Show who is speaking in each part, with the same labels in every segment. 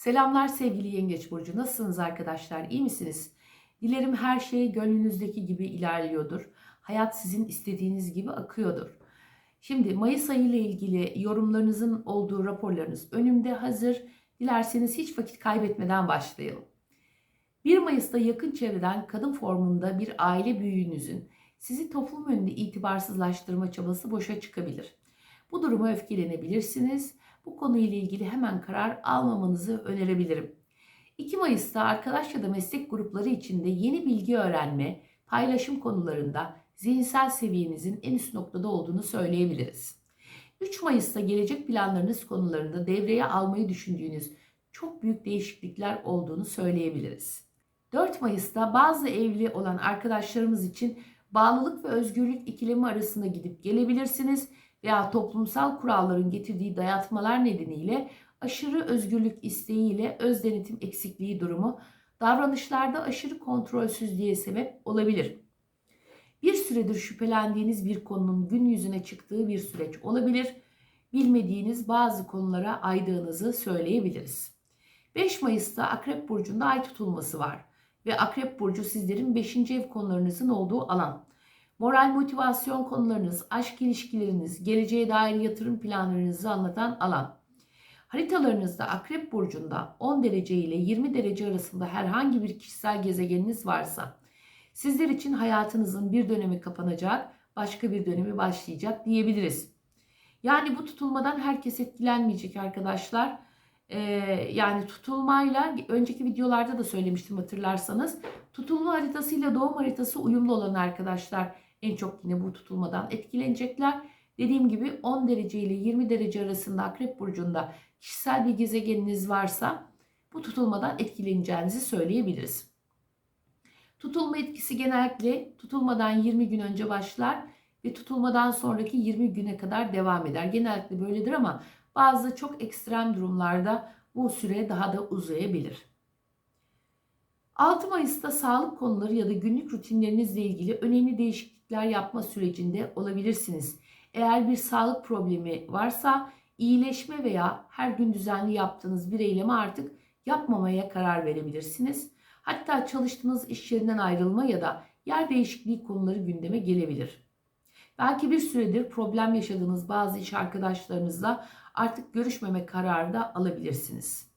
Speaker 1: Selamlar sevgili Yengeç Burcu. Nasılsınız arkadaşlar? İyi misiniz? Dilerim her şey gönlünüzdeki gibi ilerliyordur. Hayat sizin istediğiniz gibi akıyordur. Şimdi Mayıs ayı ile ilgili yorumlarınızın olduğu raporlarınız önümde hazır. Dilerseniz hiç vakit kaybetmeden başlayalım. 1 Mayıs'ta yakın çevreden kadın formunda bir aile büyüğünüzün sizi toplum önünde itibarsızlaştırma çabası boşa çıkabilir. Bu duruma öfkelenebilirsiniz. Bu konuyla ilgili hemen karar almamanızı önerebilirim. 2 Mayıs'ta arkadaş ya da meslek grupları içinde yeni bilgi öğrenme, paylaşım konularında zihinsel seviyenizin en üst noktada olduğunu söyleyebiliriz. 3 Mayıs'ta gelecek planlarınız konularında devreye almayı düşündüğünüz çok büyük değişiklikler olduğunu söyleyebiliriz. 4 Mayıs'ta bazı evli olan arkadaşlarımız için bağlılık ve özgürlük ikilemi arasında gidip gelebilirsiniz veya toplumsal kuralların getirdiği dayatmalar nedeniyle aşırı özgürlük isteğiyle öz denetim eksikliği durumu davranışlarda aşırı kontrolsüzlüğe sebep olabilir. Bir süredir şüphelendiğiniz bir konunun gün yüzüne çıktığı bir süreç olabilir. Bilmediğiniz bazı konulara aydığınızı söyleyebiliriz. 5 Mayıs'ta Akrep Burcu'nda ay tutulması var ve Akrep Burcu sizlerin 5. ev konularınızın olduğu alan. Moral motivasyon konularınız, aşk ilişkileriniz, geleceğe dair yatırım planlarınızı anlatan alan. Haritalarınızda Akrep Burcu'nda 10 derece ile 20 derece arasında herhangi bir kişisel gezegeniniz varsa sizler için hayatınızın bir dönemi kapanacak, başka bir dönemi başlayacak diyebiliriz. Yani bu tutulmadan herkes etkilenmeyecek arkadaşlar. Ee, yani tutulmayla önceki videolarda da söylemiştim hatırlarsanız. Tutulma haritasıyla doğum haritası uyumlu olan arkadaşlar en çok yine bu tutulmadan etkilenecekler. Dediğim gibi 10 derece ile 20 derece arasında Akrep Burcu'nda kişisel bir gezegeniniz varsa bu tutulmadan etkileneceğinizi söyleyebiliriz. Tutulma etkisi genellikle tutulmadan 20 gün önce başlar ve tutulmadan sonraki 20 güne kadar devam eder. Genellikle böyledir ama bazı çok ekstrem durumlarda bu süre daha da uzayabilir. 6 Mayıs'ta sağlık konuları ya da günlük rutinlerinizle ilgili önemli değişiklikler yapma sürecinde olabilirsiniz. Eğer bir sağlık problemi varsa iyileşme veya her gün düzenli yaptığınız bir eylemi artık yapmamaya karar verebilirsiniz. Hatta çalıştığınız iş yerinden ayrılma ya da yer değişikliği konuları gündeme gelebilir. Belki bir süredir problem yaşadığınız bazı iş arkadaşlarınızla artık görüşmeme kararı da alabilirsiniz.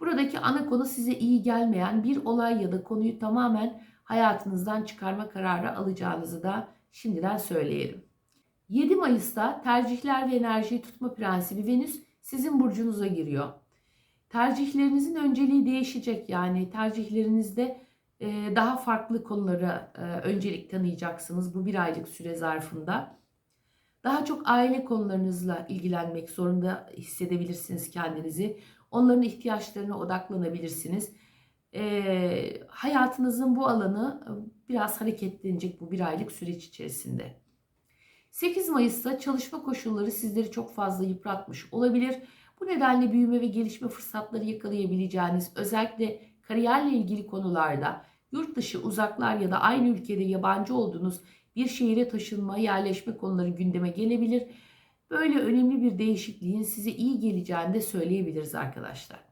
Speaker 1: Buradaki ana konu size iyi gelmeyen bir olay ya da konuyu tamamen hayatınızdan çıkarma kararı alacağınızı da şimdiden söyleyelim. 7 Mayıs'ta tercihler ve enerjiyi tutma prensibi Venüs sizin burcunuza giriyor. Tercihlerinizin önceliği değişecek yani tercihlerinizde e, daha farklı konulara e, öncelik tanıyacaksınız bu bir aylık süre zarfında. Daha çok aile konularınızla ilgilenmek zorunda hissedebilirsiniz kendinizi. Onların ihtiyaçlarına odaklanabilirsiniz. E, hayatınızın bu alanı biraz hareketlenecek bu bir aylık süreç içerisinde. 8 Mayıs'ta çalışma koşulları sizleri çok fazla yıpratmış olabilir. Bu nedenle büyüme ve gelişme fırsatları yakalayabileceğiniz özellikle kariyerle ilgili konularda yurt dışı, uzaklar ya da aynı ülkede yabancı olduğunuz bir şehire taşınma, yerleşme konuları gündeme gelebilir. Böyle önemli bir değişikliğin size iyi geleceğini de söyleyebiliriz arkadaşlar.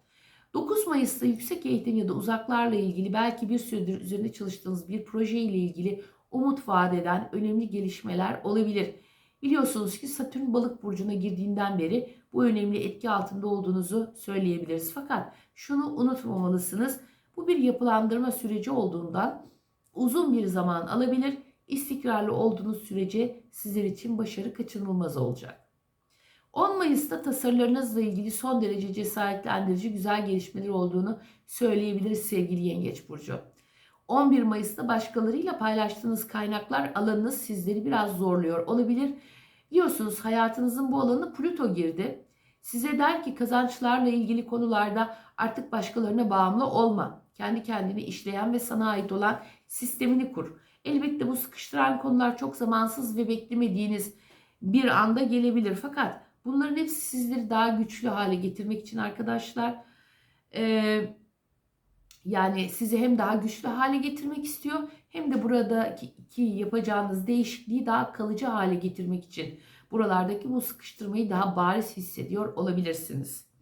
Speaker 1: 9 Mayıs'ta yüksek eğitim ya da uzaklarla ilgili belki bir süredir üzerinde çalıştığınız bir proje ile ilgili umut vaat eden önemli gelişmeler olabilir. Biliyorsunuz ki Satürn balık burcuna girdiğinden beri bu önemli etki altında olduğunuzu söyleyebiliriz. Fakat şunu unutmamalısınız. Bu bir yapılandırma süreci olduğundan uzun bir zaman alabilir. İstikrarlı olduğunuz sürece sizler için başarı kaçınılmaz olacak. 10 Mayıs'ta tasarılarınızla ilgili son derece cesaretlendirici güzel gelişmeler olduğunu söyleyebiliriz sevgili Yengeç Burcu. 11 Mayıs'ta başkalarıyla paylaştığınız kaynaklar alanınız sizleri biraz zorluyor olabilir. Biliyorsunuz hayatınızın bu alanı Plüto girdi. Size der ki kazançlarla ilgili konularda artık başkalarına bağımlı olma. Kendi kendini işleyen ve sana ait olan sistemini kur. Elbette bu sıkıştıran konular çok zamansız ve beklemediğiniz bir anda gelebilir. Fakat bunların hepsi sizleri daha güçlü hale getirmek için arkadaşlar. Ee, yani sizi hem daha güçlü hale getirmek istiyor hem de buradaki yapacağınız değişikliği daha kalıcı hale getirmek için buralardaki bu sıkıştırmayı daha bariz hissediyor olabilirsiniz.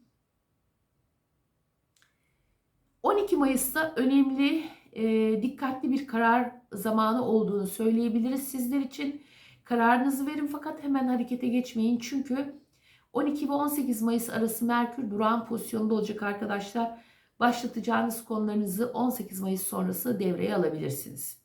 Speaker 1: 12 Mayıs'ta önemli, e, dikkatli bir karar zamanı olduğunu söyleyebiliriz sizler için. Kararınızı verin fakat hemen harekete geçmeyin. Çünkü 12 ve 18 Mayıs arası Merkür durağan pozisyonda olacak arkadaşlar. Başlatacağınız konularınızı 18 Mayıs sonrası devreye alabilirsiniz.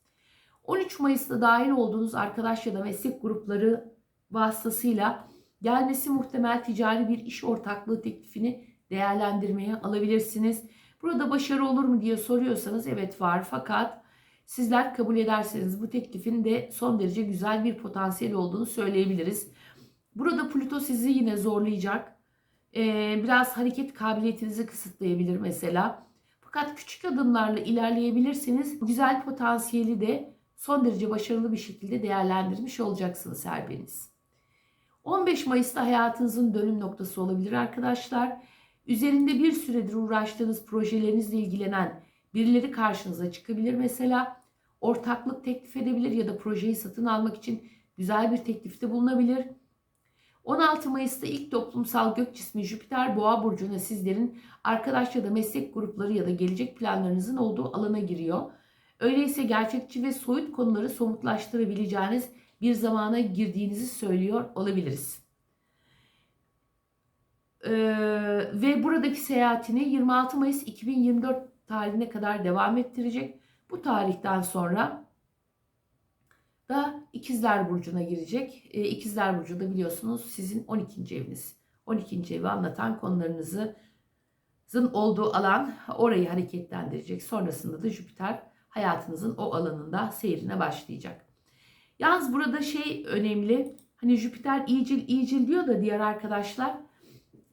Speaker 1: 13 Mayıs'ta dahil olduğunuz arkadaş ya da meslek grupları vasıtasıyla gelmesi muhtemel ticari bir iş ortaklığı teklifini değerlendirmeye alabilirsiniz. Burada başarı olur mu diye soruyorsanız evet var fakat sizler kabul ederseniz bu teklifin de son derece güzel bir potansiyel olduğunu söyleyebiliriz. Burada Plüto sizi yine zorlayacak. Ee, biraz hareket kabiliyetinizi kısıtlayabilir mesela. Fakat küçük adımlarla ilerleyebilirseniz güzel potansiyeli de son derece başarılı bir şekilde değerlendirmiş olacaksınız her biriniz. 15 Mayıs'ta hayatınızın dönüm noktası olabilir arkadaşlar. Üzerinde bir süredir uğraştığınız projelerinizle ilgilenen birileri karşınıza çıkabilir mesela. Ortaklık teklif edebilir ya da projeyi satın almak için güzel bir teklifte bulunabilir. 16 Mayıs'ta ilk toplumsal gök cismi Jüpiter Boğa burcuna sizlerin arkadaş ya da meslek grupları ya da gelecek planlarınızın olduğu alana giriyor. Öyleyse gerçekçi ve soyut konuları somutlaştırabileceğiniz bir zamana girdiğinizi söylüyor olabiliriz. Ee, ve buradaki seyahatini 26 Mayıs 2024 tarihine kadar devam ettirecek. Bu tarihten sonra da İkizler Burcu'na girecek. Ee, İkizler Burcu da biliyorsunuz sizin 12. eviniz. 12. evi anlatan konularınızın olduğu alan orayı hareketlendirecek. Sonrasında da Jüpiter hayatınızın o alanında seyrine başlayacak. Yalnız burada şey önemli. Hani Jüpiter iyicil iyicil diyor da diğer arkadaşlar.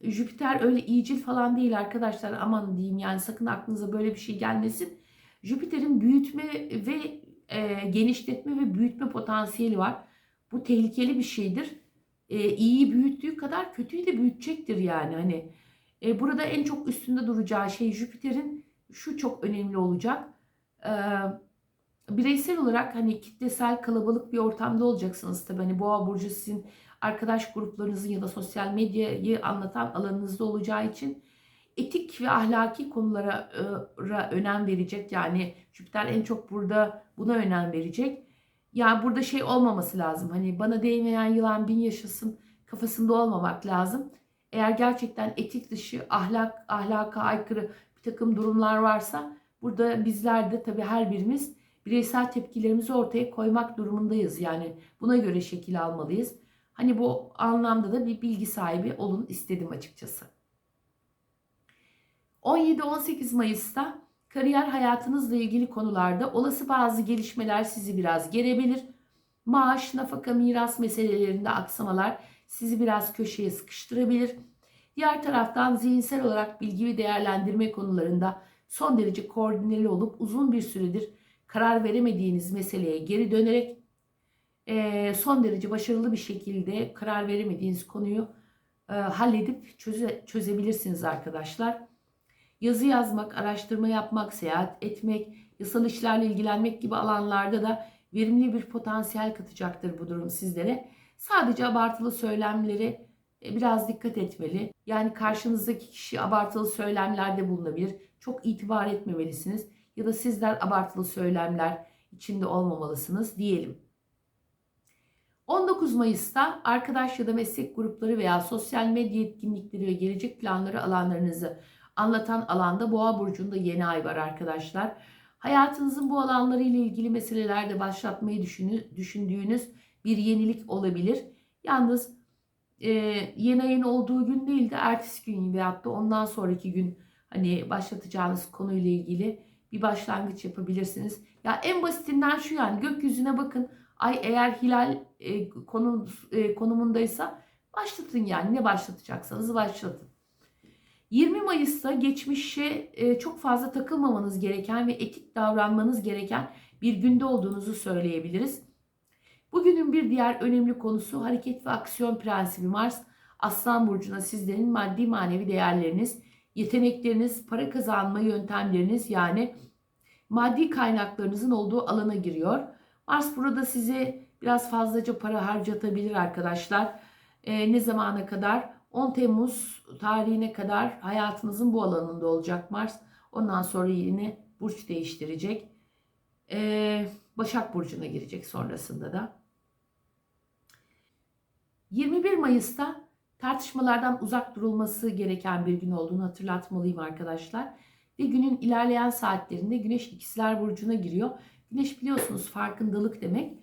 Speaker 1: Jüpiter öyle iyicil falan değil arkadaşlar. Aman diyeyim yani sakın aklınıza böyle bir şey gelmesin. Jüpiter'in büyütme ve e, genişletme ve büyütme potansiyeli var. Bu tehlikeli bir şeydir. E, iyiyi büyüttüğü kadar kötüyü de büyütecektir yani. Hani e, burada en çok üstünde duracağı şey Jüpiter'in şu çok önemli olacak. E, bireysel olarak hani kitlesel kalabalık bir ortamda olacaksınız tabii. Hani Boğa burcu sizin arkadaş gruplarınızın ya da sosyal medyayı anlatan alanınızda olacağı için etik ve ahlaki konulara e, önem verecek. Yani Jüpiter en çok burada buna önem verecek. Yani burada şey olmaması lazım. Hani bana değmeyen yılan bin yaşasın kafasında olmamak lazım. Eğer gerçekten etik dışı, ahlak ahlaka aykırı bir takım durumlar varsa burada bizler de tabii her birimiz bireysel tepkilerimizi ortaya koymak durumundayız. Yani buna göre şekil almalıyız. Hani bu anlamda da bir bilgi sahibi olun istedim açıkçası. 17-18 Mayıs'ta kariyer hayatınızla ilgili konularda olası bazı gelişmeler sizi biraz gerebilir. Maaş, nafaka, miras meselelerinde aksamalar sizi biraz köşeye sıkıştırabilir. Diğer taraftan zihinsel olarak bilgi ve değerlendirme konularında son derece koordineli olup uzun bir süredir karar veremediğiniz meseleye geri dönerek son derece başarılı bir şekilde karar veremediğiniz konuyu halledip çöze, çözebilirsiniz arkadaşlar. Yazı yazmak, araştırma yapmak, seyahat etmek, yasal işlerle ilgilenmek gibi alanlarda da verimli bir potansiyel katacaktır bu durum sizlere. Sadece abartılı söylemleri biraz dikkat etmeli. Yani karşınızdaki kişi abartılı söylemlerde bulunabilir. Çok itibar etmemelisiniz ya da sizler abartılı söylemler içinde olmamalısınız diyelim. 19 Mayıs'ta arkadaş ya da meslek grupları veya sosyal medya etkinlikleri ve gelecek planları alanlarınızı anlatan alanda Boğa burcunda yeni ay var arkadaşlar. Hayatınızın bu alanları ile ilgili meselelerde başlatmayı düşündüğünüz bir yenilik olabilir. Yalnız e, yeni ayın olduğu gün değil de ertesi gün veyahut da ondan sonraki gün hani başlatacağınız konuyla ilgili bir başlangıç yapabilirsiniz. Ya en basitinden şu yani gökyüzüne bakın. Ay eğer hilal e, konum, e, konumundaysa başlatın yani ne başlatacaksanız başlatın. 20 Mayıs'ta geçmişe e, çok fazla takılmamanız gereken ve etik davranmanız gereken bir günde olduğunuzu söyleyebiliriz. Bugünün bir diğer önemli konusu hareket ve aksiyon prensibi Mars. Aslan Burcu'na sizlerin maddi manevi değerleriniz, yetenekleriniz, para kazanma yöntemleriniz yani maddi kaynaklarınızın olduğu alana giriyor. Mars burada size biraz fazlaca para harcatabilir arkadaşlar. E, ne zamana kadar? 10 Temmuz tarihine kadar hayatınızın bu alanında olacak Mars. Ondan sonra yine burç değiştirecek. Ee, Başak Burcu'na girecek sonrasında da. 21 Mayıs'ta tartışmalardan uzak durulması gereken bir gün olduğunu hatırlatmalıyım arkadaşlar. Ve günün ilerleyen saatlerinde Güneş İkizler Burcu'na giriyor. Güneş biliyorsunuz farkındalık demek.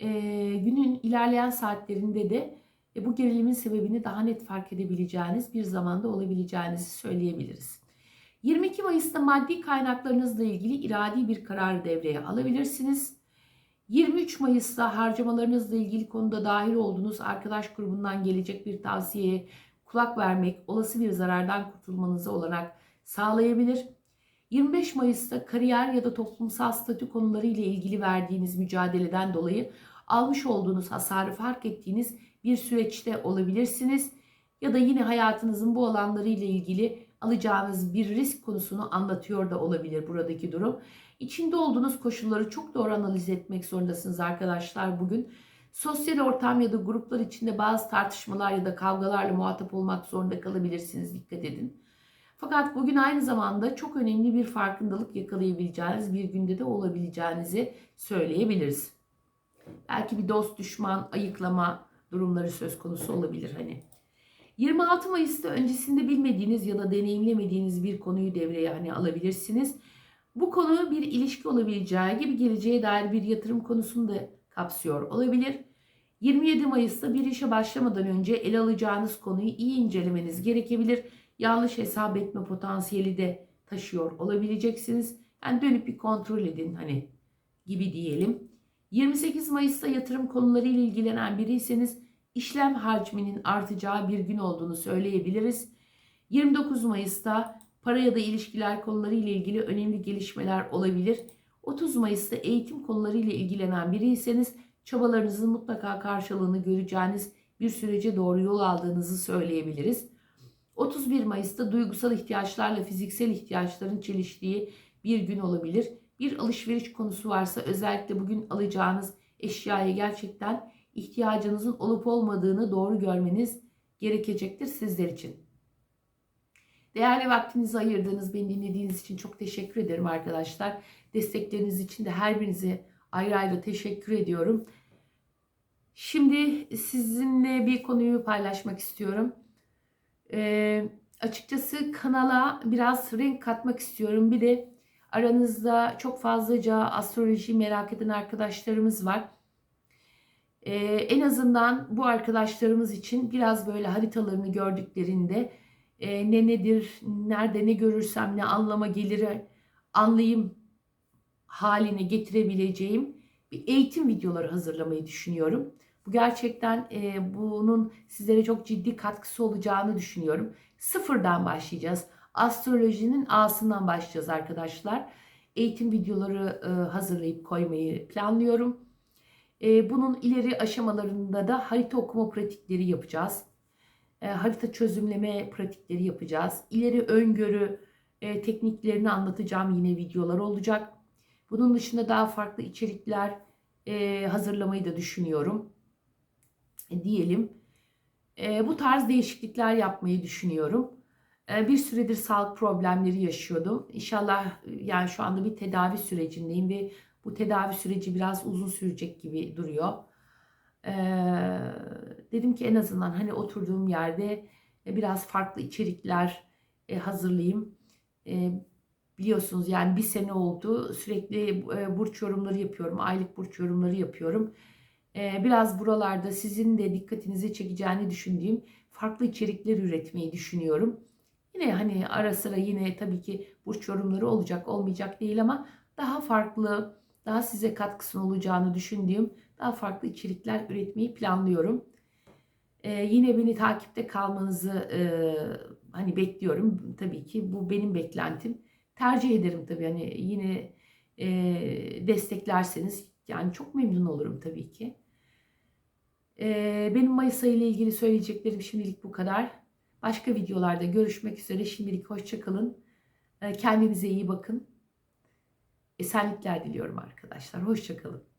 Speaker 1: Ee, günün ilerleyen saatlerinde de e, bu gerilimin sebebini daha net fark edebileceğiniz bir zamanda olabileceğinizi söyleyebiliriz. 22 Mayıs'ta maddi kaynaklarınızla ilgili iradi bir karar devreye alabilirsiniz. 23 Mayıs'ta harcamalarınızla ilgili konuda dahil olduğunuz arkadaş grubundan gelecek bir tavsiyeye kulak vermek olası bir zarardan kurtulmanıza olanak sağlayabilir. 25 Mayıs'ta kariyer ya da toplumsal statü konuları ile ilgili verdiğiniz mücadeleden dolayı almış olduğunuz hasarı fark ettiğiniz bir süreçte olabilirsiniz. Ya da yine hayatınızın bu alanları ile ilgili alacağınız bir risk konusunu anlatıyor da olabilir buradaki durum. İçinde olduğunuz koşulları çok doğru analiz etmek zorundasınız arkadaşlar bugün. Sosyal ortam ya da gruplar içinde bazı tartışmalar ya da kavgalarla muhatap olmak zorunda kalabilirsiniz. Dikkat edin. Fakat bugün aynı zamanda çok önemli bir farkındalık yakalayabileceğiniz bir günde de olabileceğinizi söyleyebiliriz. Belki bir dost düşman ayıklama durumları söz konusu olabilir hani. 26 Mayıs'ta öncesinde bilmediğiniz ya da deneyimlemediğiniz bir konuyu devreye hani alabilirsiniz. Bu konu bir ilişki olabileceği gibi geleceğe dair bir yatırım konusunu da kapsıyor olabilir. 27 Mayıs'ta bir işe başlamadan önce ele alacağınız konuyu iyi incelemeniz gerekebilir. Yanlış hesap etme potansiyeli de taşıyor olabileceksiniz. Yani dönüp bir kontrol edin hani gibi diyelim. 28 Mayıs'ta yatırım konularıyla ilgilenen biriyseniz işlem hacminin artacağı bir gün olduğunu söyleyebiliriz. 29 Mayıs'ta para ya da ilişkiler konuları ile ilgili önemli gelişmeler olabilir. 30 Mayıs'ta eğitim konuları ile ilgilenen biriyseniz çabalarınızın mutlaka karşılığını göreceğiniz bir sürece doğru yol aldığınızı söyleyebiliriz. 31 Mayıs'ta duygusal ihtiyaçlarla fiziksel ihtiyaçların çeliştiği bir gün olabilir. Bir alışveriş konusu varsa özellikle bugün alacağınız eşyaya gerçekten ihtiyacınızın olup olmadığını doğru görmeniz gerekecektir sizler için. Değerli vaktinizi ayırdığınız, beni dinlediğiniz için çok teşekkür ederim arkadaşlar. Destekleriniz için de her birinize ayrı ayrı teşekkür ediyorum. Şimdi sizinle bir konuyu paylaşmak istiyorum. Ee, açıkçası kanala biraz renk katmak istiyorum. Bir de aranızda çok fazlaca astroloji merak eden arkadaşlarımız var. Ee, en azından bu arkadaşlarımız için biraz böyle haritalarını gördüklerinde e, ne nedir, nerede ne görürsem ne anlama gelir anlayayım haline getirebileceğim bir eğitim videoları hazırlamayı düşünüyorum. Bu gerçekten e, bunun sizlere çok ciddi katkısı olacağını düşünüyorum. Sıfırdan başlayacağız. Astrolojinin A'sından başlayacağız arkadaşlar. Eğitim videoları e, hazırlayıp koymayı planlıyorum. E, bunun ileri aşamalarında da harita okuma pratikleri yapacağız. E, harita çözümleme pratikleri yapacağız. İleri öngörü e, tekniklerini anlatacağım yine videolar olacak. Bunun dışında daha farklı içerikler e, hazırlamayı da düşünüyorum. E, diyelim. Bu tarz değişiklikler yapmayı düşünüyorum. Bir süredir sağlık problemleri yaşıyordum. İnşallah yani şu anda bir tedavi sürecindeyim ve bu tedavi süreci biraz uzun sürecek gibi duruyor. Ee, dedim ki en azından hani oturduğum yerde biraz farklı içerikler e, hazırlayayım. E, biliyorsunuz yani bir sene oldu sürekli e, burç yorumları yapıyorum. Aylık burç yorumları yapıyorum. E, biraz buralarda sizin de dikkatinizi çekeceğini düşündüğüm farklı içerikler üretmeyi düşünüyorum. Yine hani ara sıra yine tabii ki burç yorumları olacak olmayacak değil ama daha farklı daha size katkısının olacağını düşündüğüm daha farklı içerikler üretmeyi planlıyorum. Ee, yine beni takipte kalmanızı e, hani bekliyorum. Tabii ki bu benim beklentim. Tercih ederim tabii hani yine e, desteklerseniz yani çok memnun olurum tabii ki. E, benim Mayıs ayı ile ilgili söyleyeceklerim şimdilik bu kadar. Başka videolarda görüşmek üzere. Şimdilik hoşçakalın. E, kendinize iyi bakın esenlikler diliyorum arkadaşlar. Hoşçakalın.